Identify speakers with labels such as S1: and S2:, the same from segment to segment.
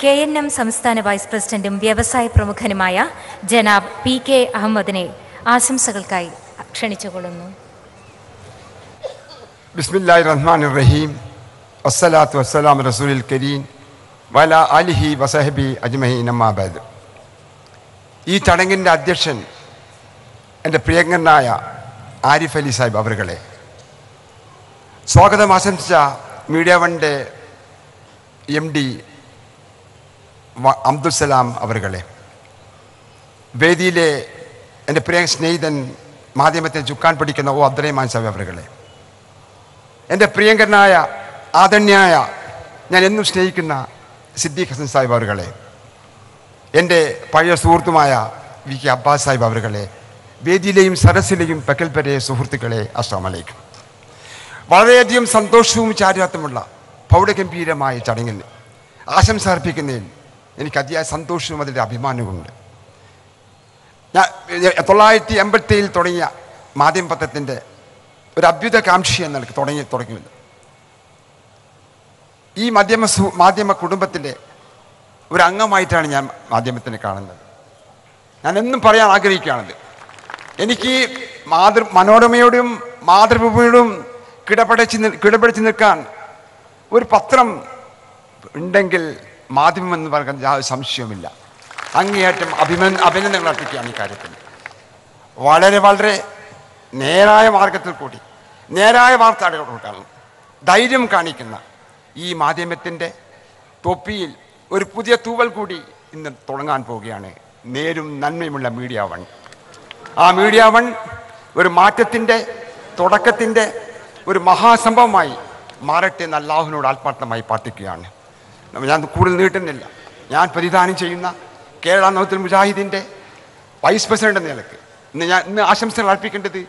S1: K N M സംസ്ഥാന vice പ്രസിഡന്റും വ്യവസായ പ്രമുഖനുമായ ജനാബ് പി കെ അഹമ്മദിനെ ആശംസകൾക്കായി ക്ഷണിച്ചുകൊള്ളുന്നു.
S2: ബിസ്മില്ലാഹി റഹ്മാൻ റഹീം വസ്സലാത്തു വസ്സലാം റസൂലിൽ കരീം. വല അലിഹി വസഹബി അജ്മഹി നമ്മാബാദ് ഈ ചടങ്ങിന്റെ അധ്യക്ഷൻ എന്റെ പ്രിയങ്കരനായ ആരിഫ് അലി സാഹിബ് അവരുകളെ സ്വാഗതം ആശംസിച്ച മീഡിയ വണ്ടെ എം ഡി അബ്ദുസലാം അവരുകളെ. വേദിയിലെ എന്റെ പ്രിയ സ്നേഹിതൻ മാധ്യമത്തിൽ ചുക്കാൻ പിടിക്കുന്ന ഓ അബ്ദുറഹ്മാൻ സാഹിബ് അവരുകളെ. എന്റെ പ്രിയങ്കരനായ ആദണ്യായ ഞാൻ എന്നും സ്നേഹിക്കുന്ന സിദ്ദീഖ് ഹസൻ സാഹിബ് അവരുകളെ. എന്റെ പഴയ സുഹൃത്തുമായ വി കെ അബ്ബാസ് സാഹിബ് അവരുകളെ. വേദിയിലെയും സരസിലെയും പക്കൽപ്പരെ സുഹൃത്തുക്കളെ അസ്സാം വലൈക്കും വളരെയധികം സന്തോഷവും ചാരിതാർത്ഥമുള്ള പൗരഗംഭീരമായ ചടങ്ങിൽ ആശംസ അർപ്പിക്കുന്നതിൽ എനിക്ക് അതിയായ സന്തോഷവും അതിന്റെ അഭിമാനവുമുണ്ട്. ഞാൻ തൊള്ളായിരത്തി എൺപത്തിയിൽ തുടങ്ങിയ മാധ്യമപത്രത്തിന്റെ ഒരു അഭ്യുതകാംക്ഷി എന്ന നിലയ്ക്ക് തുടങ്ങി തുടങ്ങിയത് ഈ മാധ്യമ മാധ്യമ കുടുംബത്തിന്റെ ഒരു അംഗമായിട്ടാണ് ഞാൻ മാധ്യമത്തിനെ കാണുന്നത്. ഞാൻ എന്നും പറയാൻ ആഗ്രഹിക്കുകയാണത്. എനിക്ക് മാതൃ മനോരമയോടും മാതൃഭൂമിയോടും കിടപടച്ച് കിടപിടിച്ച് നിൽക്കാൻ ഒരു പത്രം ഉണ്ടെങ്കിൽ മാധ്യമം എന്ന് പറയുന്നത് യാതൊരു സംശയവുമില്ല. അങ്ങേയറ്റം അഭിമൻ അഭിനന്ദനങ്ങൾ അർപ്പിക്കുകയാണ് ഈ കാര്യത്തിൽ വളരെ വളരെ നേരായ മാർഗത്തിൽ കൂടി നേരായ വാർത്ത കൊടുക്കാണ് ധൈര്യം കാണിക്കുന്ന ഈ മാധ്യമത്തിന്റെ തൊപ്പിയിൽ ഒരു പുതിയ തൂവൽ കൂടി ഇന്ന് തുടങ്ങാൻ പോവുകയാണ്. നേരും നന്മയുമുള്ള മീഡിയ വൺ. ആ മീഡിയ വൺ ഒരു മാറ്റത്തിന്റെ തുടക്കത്തിന്റെ ഒരു മഹാസംഭവമായി മാറട്ടെ എന്ന് അള്ളാഹുവിനോട് ആത്മാർത്ഥമായി പ്രാർത്ഥിക്കുകയാണ്. ഞാൻ കൂടുതൽ നീട്ടുന്നില്ല. ഞാൻ പരിധാനം ചെയ്യുന്ന കേരള നവത്തിൽ മുജാഹിദിന്റെ വൈസ് പ്രസിഡന്റ് എന്ന നിലയ്ക്ക്. ഇന്ന് ഞാൻ ഇന്ന് ആശംസകൾ അർപ്പിക്കേണ്ടത്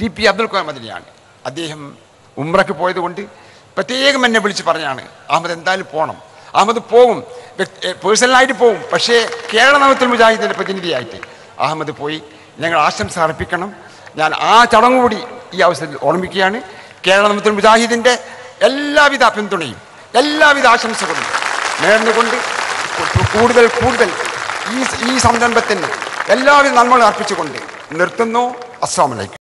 S2: ടി പി അബ്ദുൽ കലാം അദ്ദേഹം ഉമ്രക്ക് പോയതുകൊണ്ട് പ്രത്യേകം എന്നെ വിളിച്ച് പറഞ്ഞാണ് അഹമ്മദ് എന്തായാലും പോകണം അഹമ്മദ് പോകും പേഴ്സണലായിട്ട് പോകും പക്ഷേ കേരള നവത്തിൽ മുജാഹിദിന്റെ പ്രതിനിധിയായിട്ട് അഹമ്മദ് പോയി ഞങ്ങൾ ആശംസ അർപ്പിക്കണം. ഞാൻ ആ ചടങ്ങ് കൂടി ഈ അവസരത്തിൽ ഓർമ്മിക്കുകയാണ്. കേരള നവത്തിൽ മുജാഹിദിന്റെ എല്ലാവിധ പിന്തുണയും എല്ലാവിധ ആശംസകളും നേർന്നുകൊണ്ട് കൂടുതൽ കൂടുതൽ ഈ ഈ സംരംഭത്തിന് എല്ലാവിധ നന്മകളും അർപ്പിച്ചുകൊണ്ട് നിർത്തുന്നു. അസ്സാം വലൈക്കും